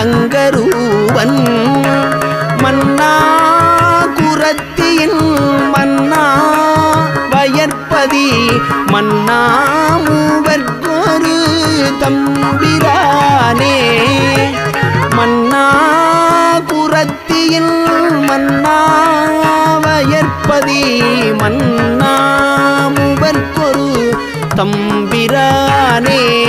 தங்கரூவன். மன்னா குரத்தியின் மன்னா வயற்பதி. மன்னா மூவர்க்கொரு தம்பிரானே. மன்னா குரத்தியின் மன்னா வயற்பதி. மன்னா மூவர்க்கொரு தம்பிரானே.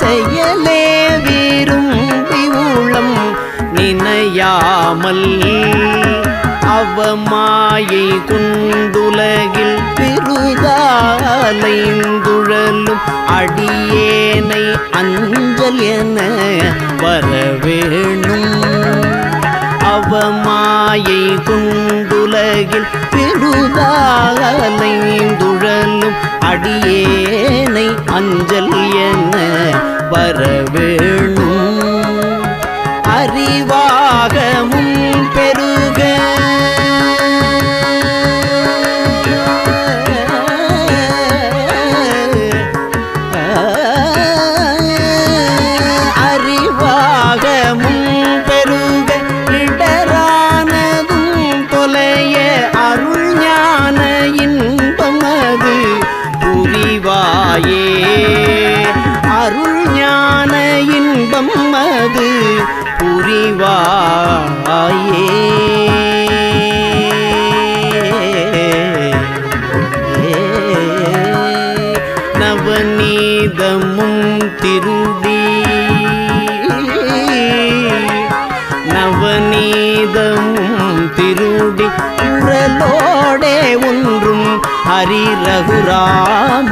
செயலே விரும்பி உள்ளம் நினையாமல். அவமாயை குண்டுலகில் பெருதாலைந்துழலும் அடியேனை அஞ்சல் என வரவேணும். அவமாயை குண்டுலகில் பெருதாலைந்துழலும் அடியேனை அஞ்சல் என வரவேணும். அறிவாகமும் பெரு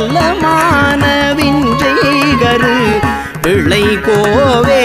வல்லமான விஞ்சைகரு இளை கோவே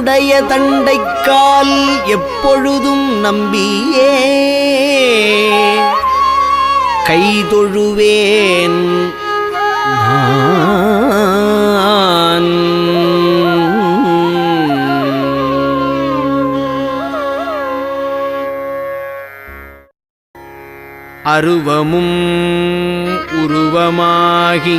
உடைய தண்டைக்கால் எப்பொழுதும் நம்பியே. கைதொழுவேன் அருவமும் உருவமாகி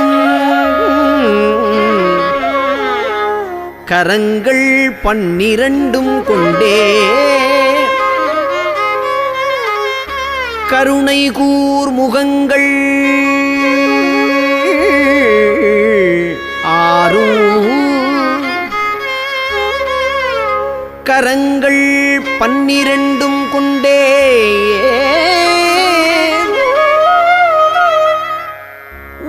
கரங்கள் பன்னிரண்டும் கொண்டே. கருணை கூர் முகங்கள் ஆறும். கரங்கள் பன்னிரண்டும் கொண்டே.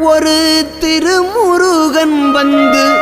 ஒரு திருமுருகன் வந்து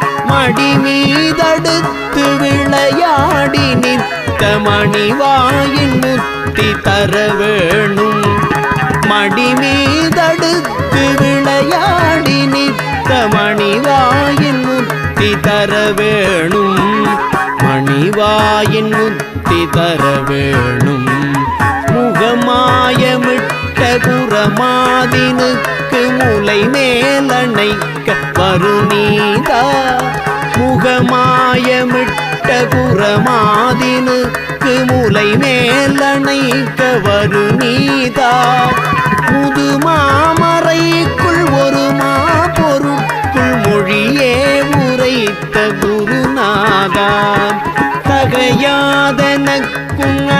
மடி மீதடுத்து விளையாடி நித்த மணிவாயின் முத்தி தர வேணும். மடி மீதடுத்து விளையாடி நித்த மணிவாயின் முத்தி தர வேணும். மணிவாயின் முத்தி தர வேணும். முகமாயமிட்ட குரமாதினுக்கு முலை மேலணைக்க வருநீதா. முகமாயமிட்ட குரமாதினுக்கு முலை மேலணைக்க வருநீதா. புது மாமறைக்குள் ஒரு மா பொருட்குள் மொழியே உரைத்த குருநாதா. தகையாதனக்கு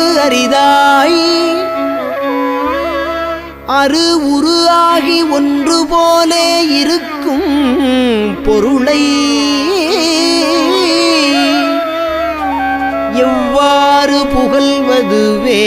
அரிதாய். அரு உருவாகி ஆகி ஒன்று போலே இருக்கும் பொருளை. எவ்வாறு புகழ்வதுவே?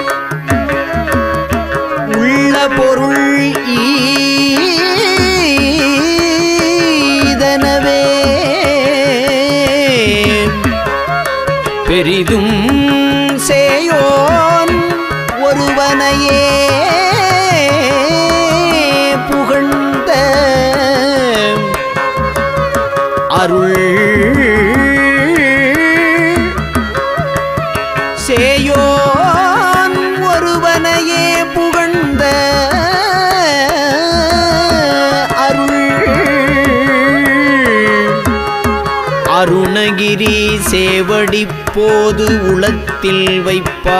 அருணகிரி சேவடி போது உளத்தில் வைப்பா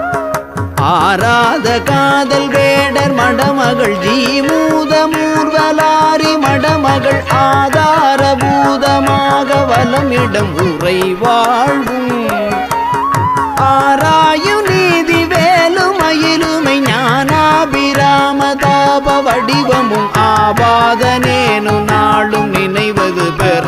ஆராத காதல் வேடர் மடமகள் ஜீமூத மூர்வலாரி மடமகள் ஆதாரபூதமாக வலமிடம் உரை வாழ்வும். ஆராயு நீதி வேலுமயிலுமை ஞானாபிராம தாப வடிவமும் ஆபாதனேனு நாளும் நினைவது பெற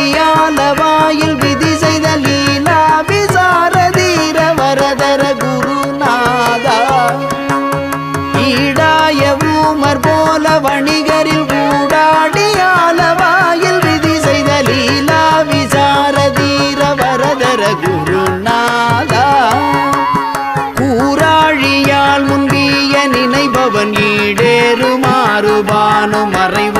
ஊடாடியால வாயில் விதி செய்த லீலா விசாரதீர வரதர குருநாதா. ஈடாய ஊமர் போல வணிகரில் கூடாடியால வாயில் விதி செய்த லீலா விசாரதீர வரதர குருநாதா. கூறாழியால் முந்திய நினைபவன் ஈடேறுமாறு மறைவு